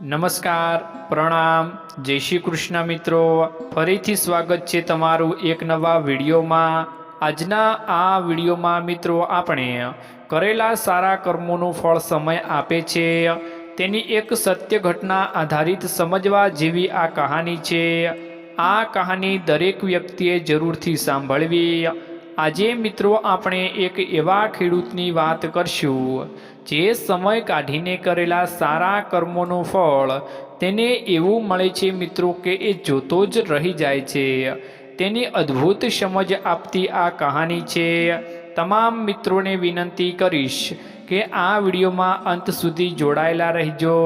નમસ્કાર, પ્રણામ. જય શ્રી કૃષ્ણ મિત્રો. ફરીથી સ્વાગત છે તમારું એક નવા વિડીયોમાં. આજના આ વિડીયોમાં મિત્રો આપણે કરેલા સારા કર્મોનું ફળ સમય આપે છે. તેની એક સત્ય ઘટના આધારિત સમજવા જેવી આ કહાની છે. આ કહાની દરેક વ્યક્તિએ જરૂરથી સાંભળવી. આજે મિત્રો આપણે એક એવા ખેડૂતની વાત કરશું, જે સમય કાઢીને કરેલા સારા કર્મોનું ફળ તેને એવું મળે છે મિત્રો કે એ જોતો જ રહી જાય છે. તેની અદ્ભુત સમજ આપતી આ કહાની છે. તમામ મિત્રોને વિનંતી કરીશ કે આ વિડીયોમાં અંત સુધી જોડાયેલા રહેજો.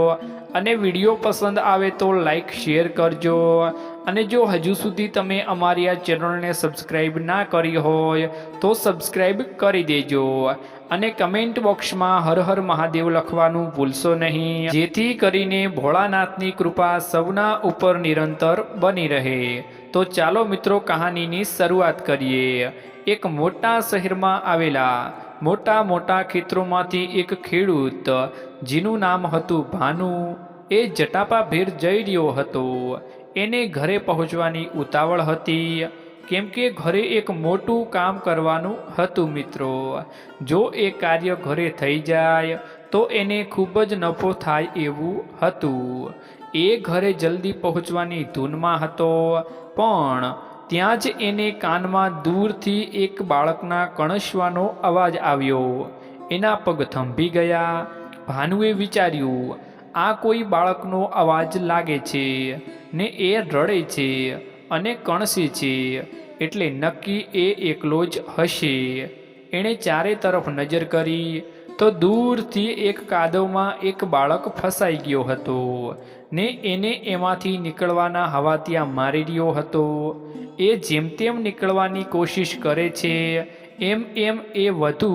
અને વીડિયો પસંદ આવે તો લાઈક, શેર કરજો. અને જો હજુ સુધી તમે અમારી આ ચેનલને સબસ્ક્રાઈબ ના કરી હોય તો સબસ્ક્રાઈબ કરી દેજો. અને કમેન્ટ બોક્સમાં હર હર મહાદેવ લખવાનું ભૂલશો નહીં. જેથી કરીને ભોળાનાથની કૃપા સૌના ઉપર નિરંતર બની રહે. તો ચાલો મિત્રો કહાનીની શરૂઆત કરીએ. એક મોટા શહેરમાં આવેલા મોટા મોટા ખેતરોમાંથી એક ખેડૂત, જેનું નામ હતું ભાનુ, એ જટાપાભેર જઈ રહ્યો હતો. એને ઘરે પહોંચવાની ઉતાવળ હતી, કેમ કે ઘરે એક મોટું કામ કરવાનું હતું મિત્રો. જો એ કાર્ય ઘરે થઈ જાય, તો એને ખૂબ જ નફો થાય એવું હતું. એ ઘરે જલ્દી પહોંચવાની ધૂનમાં હતો, પણ ત્યાં જ એને કાનમાં દૂરથી એક બાળકના કણસવાનો અવાજ આવ્યો. એના પગ થંભી ગયા. ભાનુએ વિચાર્યું, આ કોઈ બાળકનો અવાજ લાગે છે ને એ રડે છે અને કણસે છે, એટલે નક્કી એ એકલો જ હશે. એણે ચારે તરફ નજર કરી. તો દૂરથી એક કાદવમાં એક બાળક ફસાઈ ગયો હતો ને એને એમાંથી નીકળવાના હવા ત્યાં મારી રહ્યો હતો. એ જેમ તેમ નીકળવાની કોશિશ કરે છે, એમ એમ એ વધુ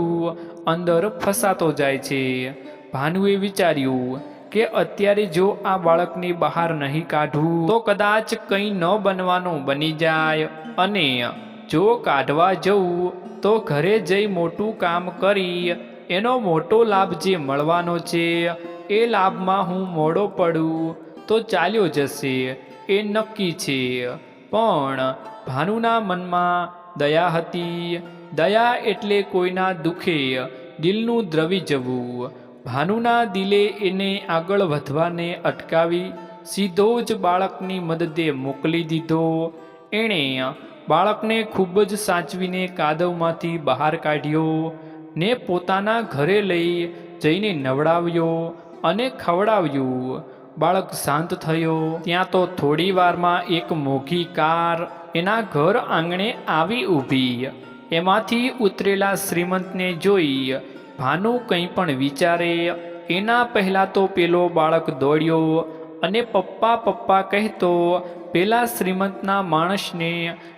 અંદર ફસાતો જાય છે. ભાનુએ વિચાર્યું કે અત્યારે જો આ બાળકને બહાર નહીં કાઢવું તો કદાચ કંઈ ન બનવાનું બની જાય અને જો કાઢવા જવું તો ઘરે જઈ મોટું કામ કરી એનો મોટો લાભ જે મળવાનો છે, એ લાભમાં હું મોડો પડું તો ચાલ્યો જશે, એ નક્કી છે. પણ ભાનુના મનમાં દયા હતી. દયા એટલે કોઈના દુઃખે દિલનું દ્રવી જવું. ભાનુના દિલે એને આગળ વધવાને અટકાવી, સીધો જ બાળકની મદદે મોકલી દીધો. એણે બાળકને ખૂબ જ સાચવીને કાદવમાંથી બહાર કાઢ્યો. ને પોતાના ઘરે લઈ જઈને નવડાવ્યો અને ખવડાવ્યું. બાળક શાંત થયો. ત્યાં તો થોડી વારમાં એક મોઘી કાર એના ઘર આંગણે આવી ઊભી. એમાંથી ઉતરેલા શ્રીમંતને જોઈ ભાનુ કંઈ પણ વિચારે. એના પહેલાં તો પેલો બાળક દોડ્યો અને પપ્પા પપ્પા કહેતો, પેલા શ્રીમંતના માણસને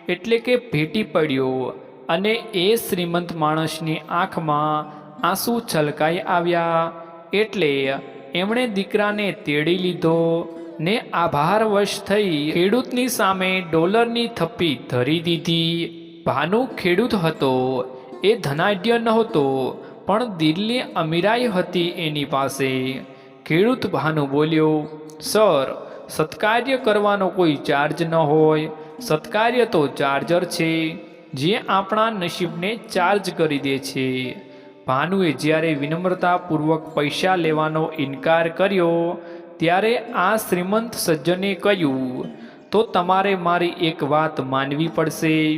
એટલે કે ભેટી પડ્યો. અને એ શ્રીમંત માણસની આંખમાં આંસુ છલકાઈ આવ્યા. એટલે એમણે દીકરાને તેડી લીધો ને આભારવશ થઈ ખેડૂતની સામે ડોલરની થપ્પી ધરી દીધી. ભાનુ ખેડૂત હતો, એ ધનાઢ્ય નહોતો, પણ દિલની અમીરાઈ હતી એની પાસે. ખેડૂત ભાનુ બોલ્યો, સર, સત્કાર્ય કરવાનો કોઈ ચાર્જ ન હોય. સત્કાર્ય તો ચાર્જર છે. જે આપણા નસીબને ચાર્જ કરી દે છે. ભાનુએ જ્યારે વિનમ્રતાપૂર્વક પૈસા લેવાનો ઇનકાર કર્યો, ત્યારે આ શ્રીમંત સજ્જને કહ્યું, તો તમારે મારી એક વાત માનવી પડશે.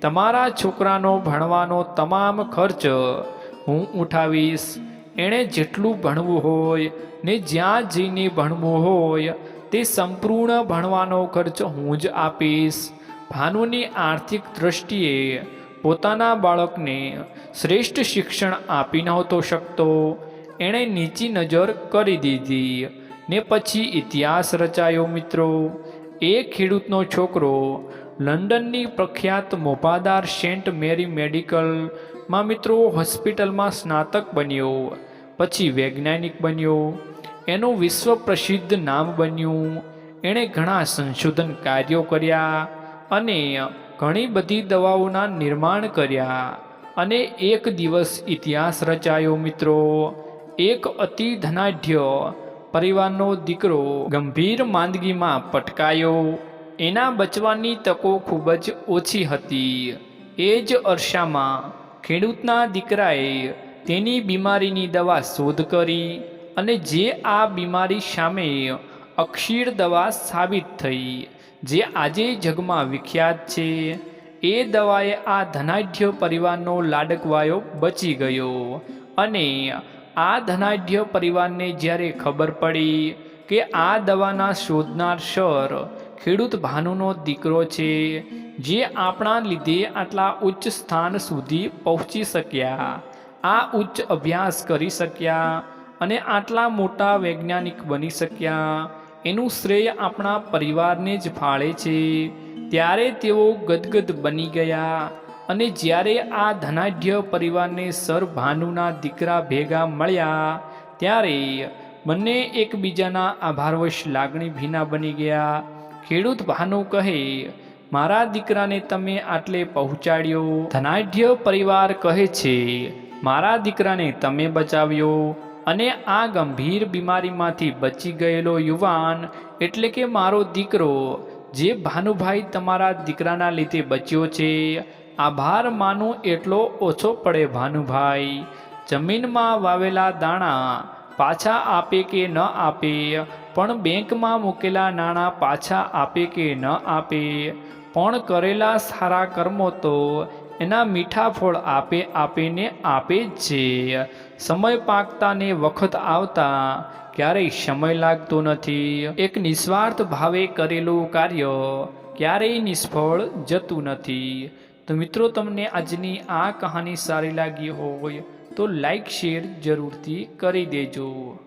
તમારા છોકરાનો ભણવાનો તમામ ખર્ચ હું ઉઠાવીશ. એણે જેટલું ભણવું હોય ને જ્યાં જઈને ભણવું હોય, તે સંપૂર્ણ ભણવાનો ખર્ચ હું જ આપીશ. ભાનુની આર્થિક દ્રષ્ટિએ પોતાના બાળકને શ્રેષ્ઠ શિક્ષણ આપી નહોતો શકતો. એણે નીચી નજર કરી દીધી ને પછી ઇતિહાસ રચાયો મિત્રો. એ ખેડૂતનો છોકરો લંડનની પ્રખ્યાત મોભાદાર સેન્ટ મેરી મેડિકલમાં મિત્રો હોસ્પિટલમાં સ્નાતક બન્યો, પછી વૈજ્ઞાનિક બન્યો. એનું વિશ્વ પ્રસિદ્ધ નામ બન્યું. એણે ઘણા સંશોધન કાર્યો કર્યા. અને ઘણી બધી દવાઓના નિર્માણ કર્યા. અને એક દિવસ ઇતિહાસ રચાયો મિત્રો. એક અતિ ધનાઢ્ય પરિવારનો દીકરો ગંભીર માંદગીમાં પટકાયો. એના બચવાની તકો ખૂબ જ ઓછી હતી. એ જ અરસામાં ખેડૂતના દીકરાએ તેની બીમારીની દવા શોધ કરી અને જે આ બીમારી સામે અક્ષીર દવા સાબિત થઈ. જે આજે જગમાં વિખ્યાત છે, એ દવાએ આ ધનાઢ્ય પરિવારનો લાડકવાયો બચી ગયો. અને આ ધનાઢ્ય પરિવારને જ્યારે ખબર પડી કે આ દવાના શોધનાર સર ખેડૂત ભાનુનો દીકરો છે, જે આપણા લીધે આટલા ઉચ્ચ સ્થાન સુધી પહોંચી શક્યા. આ ઉચ્ચ અભ્યાસ કરી શક્યા અને આટલા મોટા વૈજ્ઞાનિક બની શક્યા. એનું શ્રેય આપણા પરિવારને જ ફાળે છે. ત્યારે તેઓ ગદગદ બની ગયા અને જ્યારે આ ધનાઢ્ય પરિવારને સર ભાનુના દીકરા ભેગા મળ્યા, ત્યારે બંને એકબીજાના આભારવશ લાગણી ભીના બની ગયા. ખેડૂત ભાનુ કહે, મારા દીકરાને તમે આટલે પહોંચાડ્યો. ધનાઢ્ય પરિવાર કહે છે, મારા દીકરાને તમે બચાવ્યો. અને આ ગંભીર બીમારીમાંથી બચી ગયેલો યુવાન એટલે કે મારો દીકરો, જે ભાનુભાઈ તમારા દીકરાના લીધે બચ્યો છે, આભાર માનું એટલો ઓછો પડે ભાનુભાઈ. જમીનમાં વાવેલા દાણા પાછા આપે કે ન આપે, પણ બેંકમાં મૂકેલા નાણાં પાછા આપે કે ન આપે, પણ કરેલા સારા કર્મો તો એના મીઠા ફળ આપે આપીને આપે છે. સમય પાકતા ને વખત આવતા ક્યારેય સમય લાગતો નથી. એક નિસ્વાર્થ ભાવે કરેલું કાર્ય ક્યારેય નિષ્ફળ જતું નથી. તો મિત્રો, તમને આજની આ કહાની સારી લાગી હોય તો લાઈક, શેર જરૂરથી કરી દેજો.